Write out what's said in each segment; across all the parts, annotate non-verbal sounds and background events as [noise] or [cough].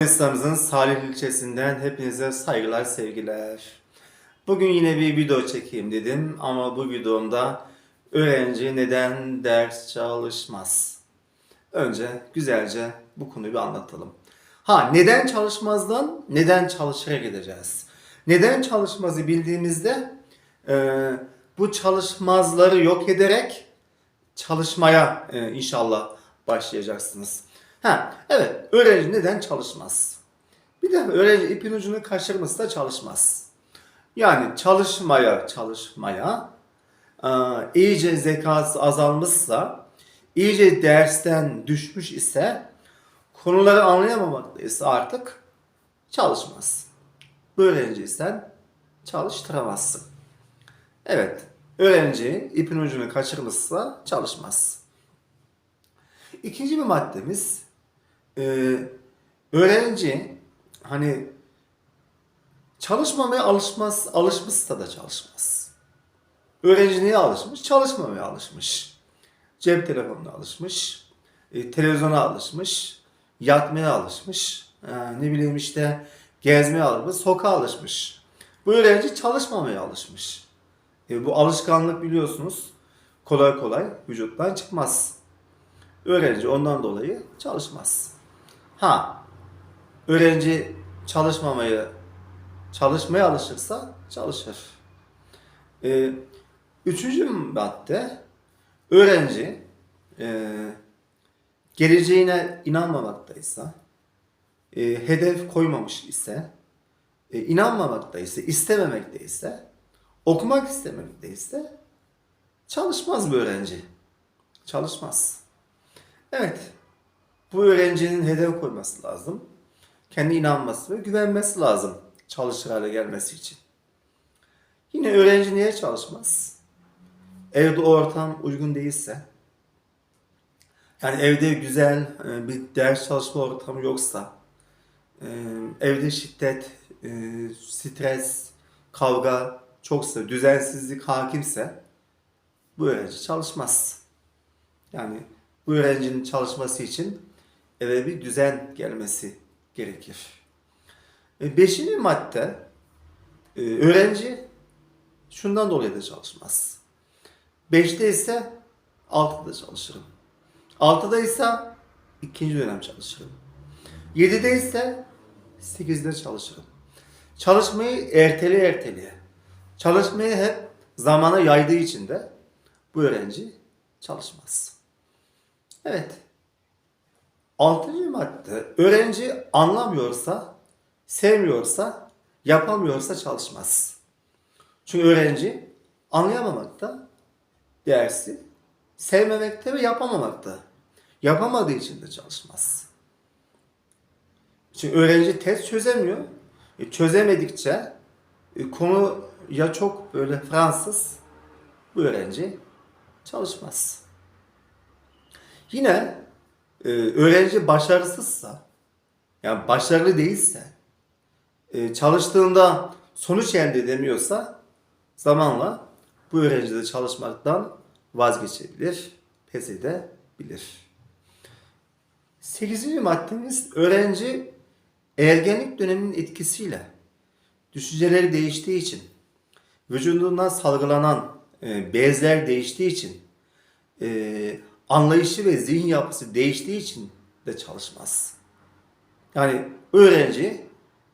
Yunanistan'ımızın Salih ilçesinden hepinize saygılar, sevgiler. Bugün yine bir video çekeyim dedim ama bu videomda öğrenci neden ders çalışmaz? Önce güzelce bu konuyu bir anlatalım. Ha neden çalışmazdan neden çalışarak gideceğiz? Neden çalışmazı bildiğimizde e, bu çalışmazları yok ederek çalışmaya e, inşallah başlayacaksınız. Ha, evet, öğrenci neden çalışmaz? Bir de öğrenci ipin ucunu kaçırması da çalışmaz. Yani çalışmaya çalışmaya e, iyice zekası azalmışsa, iyice dersten düşmüş ise, konuları anlayamamakta artık çalışmaz. Bu öğrenciyi sen çalıştıramazsın. Evet, öğrenci ipin ucunu kaçırmışsa çalışmaz. İkinci bir maddemiz e, öğrenci hani çalışmamaya alışmaz, alışmışsa da çalışmaz. Öğrenci neye alışmış? Çalışmamaya alışmış. Cep telefonuna alışmış, e, televizyona alışmış, yatmaya alışmış, e, ne bileyim işte gezmeye alışmış, sokağa alışmış. Bu öğrenci çalışmamaya alışmış. E, bu alışkanlık biliyorsunuz kolay kolay vücuttan çıkmaz. Öğrenci ondan dolayı çalışmaz. Ha, öğrenci çalışmamayı, çalışmaya alışırsa çalışır. Ee, üçüncü madde, öğrenci e, geleceğine inanmamaktaysa, e, hedef koymamış ise, e, inanmamaktaysa, istememekteyse, okumak istememekteyse çalışmaz bu öğrenci. Çalışmaz. Evet. Bu öğrencinin hedef koyması lazım. Kendi inanması ve güvenmesi lazım çalışır hale gelmesi için. Yine öğrenci niye çalışmaz? Evde ortam uygun değilse, yani evde güzel e, bir ders çalışma ortamı yoksa, e, evde şiddet, e, stres, kavga çoksa, düzensizlik hakimse bu öğrenci çalışmaz. Yani bu öğrencinin çalışması için eve bir düzen gelmesi gerekir. E, Beşinci madde, e, öğrenci şundan dolayı da çalışmaz. Beşte ise altıda çalışırım. Altıda ise ikinci dönem çalışırım. Yedide ise sekizde çalışırım. Çalışmayı erteli erteliye, çalışmayı hep zamana yaydığı için de bu öğrenci çalışmaz. Evet. Altıncı madde. Öğrenci anlamıyorsa, sevmiyorsa, yapamıyorsa çalışmaz. Çünkü öğrenci anlayamamakta dersi, sevmemekte ve yapamamakta. Yapamadığı için de çalışmaz. Çünkü öğrenci test çözemiyor. E, çözemedikçe e, konu ya çok böyle Fransız bu öğrenci çalışmaz. Yine e, öğrenci başarısızsa, yani başarılı değilse, e, çalıştığında sonuç elde edemiyorsa zamanla bu öğrenci de çalışmaktan vazgeçebilir, pes edebilir. Sekizinci maddemiz öğrenci ergenlik döneminin etkisiyle düşünceleri değiştiği için, vücudundan salgılanan e, bezler değiştiği için, e, anlayışı ve zihin yapısı değiştiği için de çalışmaz. Yani öğrenci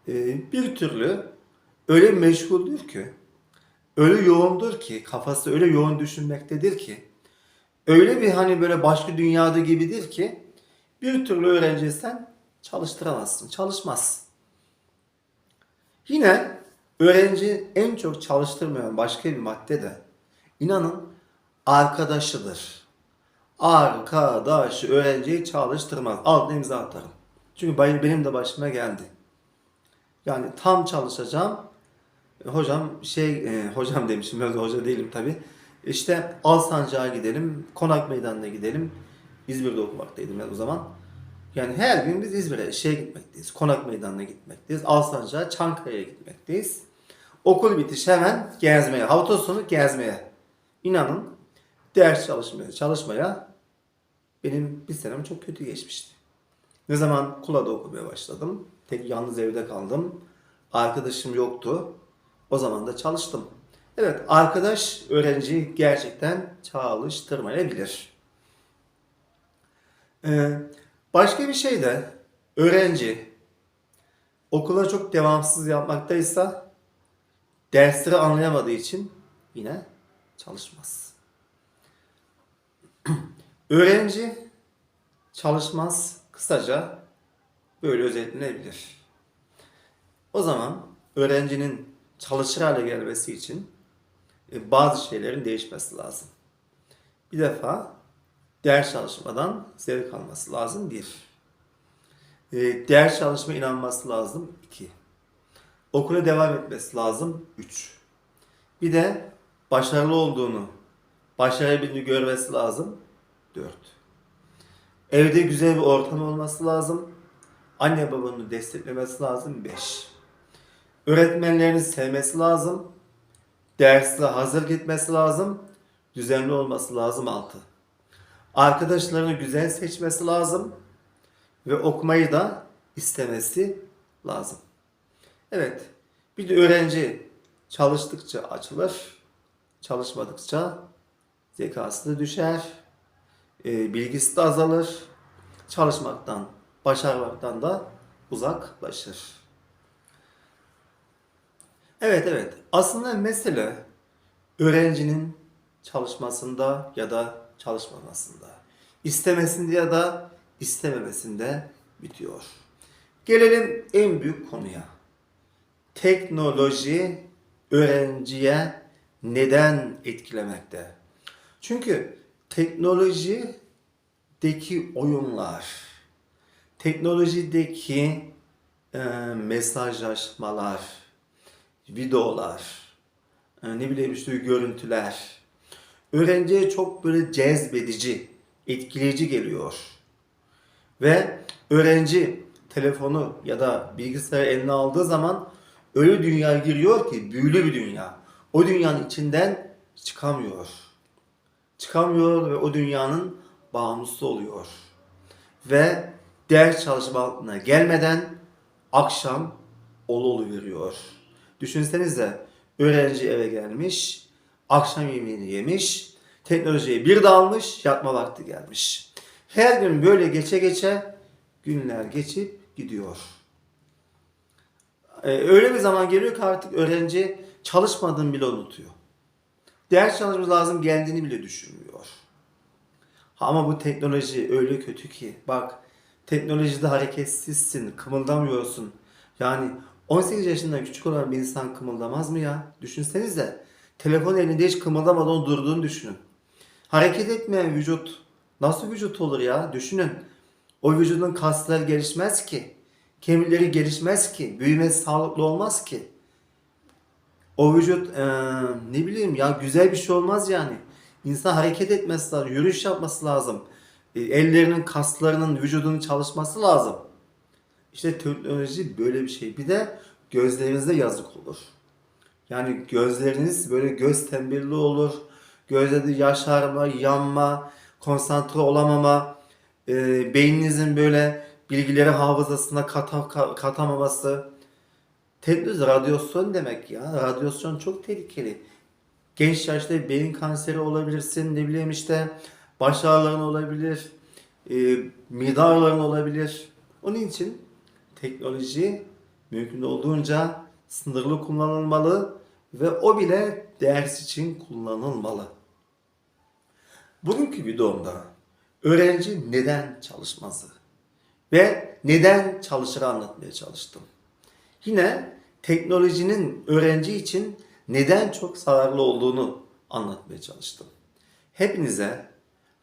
e, bir türlü öyle meşguldür ki, öyle yoğundur ki, kafası öyle yoğun düşünmektedir ki, öyle bir hani böyle başka dünyada gibidir ki, bir türlü öğrenciyi sen çalıştıramazsın, çalışmaz. Yine öğrenci en çok çalıştırmayan başka bir madde de inanın arkadaşıdır. Arkadaş öğrenciyi çalıştırmaz. Altına imza atarım. Çünkü benim de başıma geldi. Yani tam çalışacağım. E, Hocam şey, e, hocam demişim, ben de hoca değilim tabi. İşte Alsancak'a gidelim, Konak Meydanı'na gidelim. İzmir'de okumaktaydım ben o zaman. Yani her gün biz İzmir'e şeye gitmekteyiz. Konak Meydanı'na gitmekteyiz. Alsancak'a, Çankaya'ya gitmekteyiz. Okul bitiş hemen gezmeye, hafta sonu gezmeye. İnanın ders çalışmaya, çalışmaya benim bir senem çok kötü geçmişti. Ne zaman Kula'da okumaya başladım. Tek yalnız evde kaldım. Arkadaşım yoktu. O zaman da çalıştım. Evet, arkadaş öğrenciyi gerçekten çalıştırmayabilir. Ee, başka bir şey de öğrenci okula çok devamsız yapmaktaysa dersleri anlayamadığı için yine çalışmaz. [clears throat] Öğrenci çalışmaz kısaca böyle özetlenebilir. O zaman öğrencinin çalışır hale gelmesi için e, bazı şeylerin değişmesi lazım. Bir defa ders çalışmadan zevk alması lazım bir. E, ders çalışma inanması lazım iki. Okula devam etmesi lazım üç. Bir de başarılı olduğunu, başarabildiğini görmesi lazım dört. Evde güzel bir ortam olması lazım. Anne babanın desteklemesi lazım beş. Öğretmenlerini sevmesi lazım. Dersle hazır gitmesi lazım. Düzenli olması lazım 6. Arkadaşlarını güzel seçmesi lazım. Ve okumayı da istemesi lazım. Evet. Bir de öğrenci çalıştıkça açılır. Çalışmadıkça zekası da düşer. E, bilgisi de azalır. Çalışmaktan, başarmaktan da uzaklaşır. Evet evet. Aslında mesele öğrencinin çalışmasında ya da çalışmamasında. istemesinde ya da istememesinde bitiyor. Gelelim en büyük konuya. Teknoloji öğrenciye neden etkilemekte? Çünkü teknolojideki oyunlar, teknolojideki e, mesajlaşmalar, videolar, e, ne bileyim işte görüntüler öğrenciye çok böyle cezbedici, etkileyici geliyor. Ve öğrenci telefonu ya da bilgisayarı eline aldığı zaman öyle dünyaya giriyor ki büyülü bir dünya. O dünyanın içinden çıkamıyor. Çıkamıyor ve o dünyanın bağımlısı oluyor. Ve ders çalışmasına gelmeden akşam olu veriyor. Düşünsenize öğrenci eve gelmiş, akşam yemeğini yemiş, teknolojiye bir dalmış, yatma vakti gelmiş. Her gün böyle geçe geçe günler geçip gidiyor. Ee, öyle bir zaman geliyor ki artık öğrenci çalışmadığını bile unutuyor. Ders çalışması lazım geldiğini bile düşünmüyor. Ama bu teknoloji öyle kötü ki bak teknolojide hareketsizsin, kımıldamıyorsun. Yani 18 yaşından küçük olan bir insan kımıldamaz mı ya? Düşünsenize. Telefon elinde hiç kımıldamadan durduğunu düşünün. Hareket etmeyen vücut nasıl vücut olur ya? Düşünün. O vücudun kasları gelişmez ki. Kemikleri gelişmez ki. Büyümesi sağlıklı olmaz ki. O vücut eee, ne bileyim ya güzel bir şey olmaz yani. İnsan hareket etmesi lazım, yürüyüş yapması lazım. E, ellerinin, kaslarının, vücudunun çalışması lazım. İşte teknoloji böyle bir şey. Bir de gözlerinize yazık olur. Yani gözleriniz böyle göz tembelliği olur. Gözlerde yaşarma, yanma, konsantre olamama, e, beyninizin böyle bilgileri hafızasına kata, ka- katamaması. Teknoloji radyasyon demek ya. Radyasyon çok tehlikeli. Genç yaşta beyin kanseri olabilirsin, ne bileyim işte baş ağrıların olabilir, e, mide ağrıların olabilir. Onun için teknoloji mümkün olduğunca sınırlı kullanılmalı ve o bile ders için kullanılmalı. Bugünkü videomda öğrenci neden çalışmazı ve neden çalışır anlatmaya çalıştım. Yine teknolojinin öğrenci için neden çok zararlı olduğunu anlatmaya çalıştım. Hepinize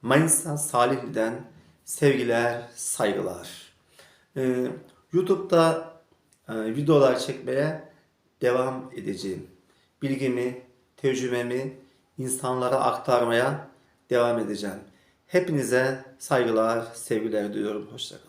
Manisa Salihli'den sevgiler, saygılar. Ee, YouTube'da e, videolar çekmeye devam edeceğim. Bilgimi, tecrübemi insanlara aktarmaya devam edeceğim. Hepinize saygılar, sevgiler diliyorum. Hoşçakalın.